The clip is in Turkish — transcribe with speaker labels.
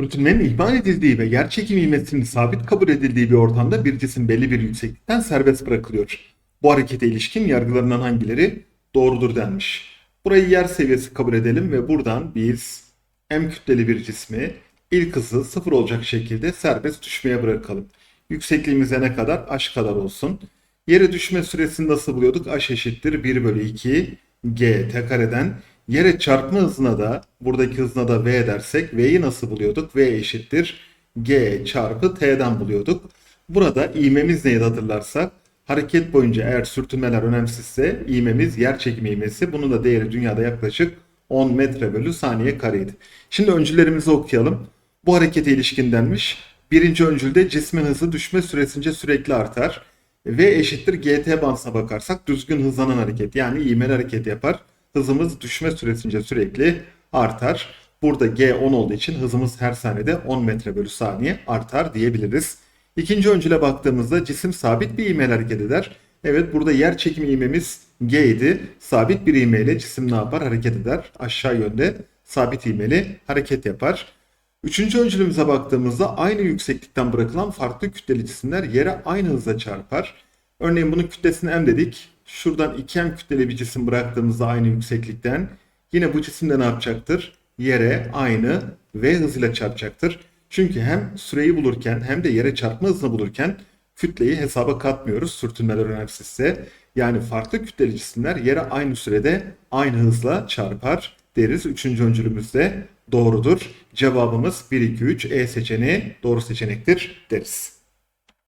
Speaker 1: Sürtünmenin ihmal edildiği ve yerçekim ivmesinin sabit kabul edildiği bir ortamda bir cisim belli bir yükseklikten serbest bırakılıyor. Bu harekete ilişkin yargılarından hangileri doğrudur denmiş. Burayı yer seviyesi kabul edelim ve buradan biz m kütleli bir cismi ilk hızı sıfır olacak şekilde serbest düşmeye bırakalım. Yüksekliğimize ne kadar? h kadar olsun. Yere düşme süresini nasıl buluyorduk? h eşittir 1 bölü 2 g t kareden. Yere çarpma hızına da buradaki hızına da v dersek v'yi nasıl buluyorduk? v eşittir g çarpı t'den buluyorduk. Burada ivmemiz neydi hatırlarsak? Hareket boyunca eğer sürtünmeler önemsizse ivmemiz yer çekimi ivmesi. Bunun da değeri dünyada yaklaşık 10 metre bölü saniye kareydi. Şimdi öncüllerimizi okuyalım. Bu harekete ilişkin denmiş. Birinci öncülde cismin hızı düşme süresince sürekli artar. V eşittir GT bandına bakarsak düzgün hızlanan hareket yani ivmeli hareket yapar. Hızımız düşme süresince sürekli artar. Burada G 10 olduğu için hızımız her saniyede 10 metre bölü saniye artar diyebiliriz. İkinci öncüle baktığımızda cisim sabit bir ivmeyle hareket eder. Evet burada yer çekimi ivmemiz G idi. Sabit bir ivmeyle cisim ne yapar? Hareket eder. Aşağı yönde sabit ivmeli hareket yapar. Üçüncü öncülümüze baktığımızda aynı yükseklikten bırakılan farklı kütleli cisimler yere aynı hızla çarpar. Örneğin bunun kütlesini m dedik. Şuradan 2m kütleli bir cisim bıraktığımızda aynı yükseklikten yine bu cisim de ne yapacaktır? Yere aynı v hızıyla çarpacaktır. Çünkü hem süreyi bulurken hem de yere çarpma hızını bulurken kütleyi hesaba katmıyoruz sürtünmeler önemsizse. Yani farklı kütleli cisimler yere aynı sürede aynı hızla çarpar deriz. Üçüncü öncülümüzde doğrudur. Cevabımız 1, 2, 3 E seçeneği doğru seçenektir deriz.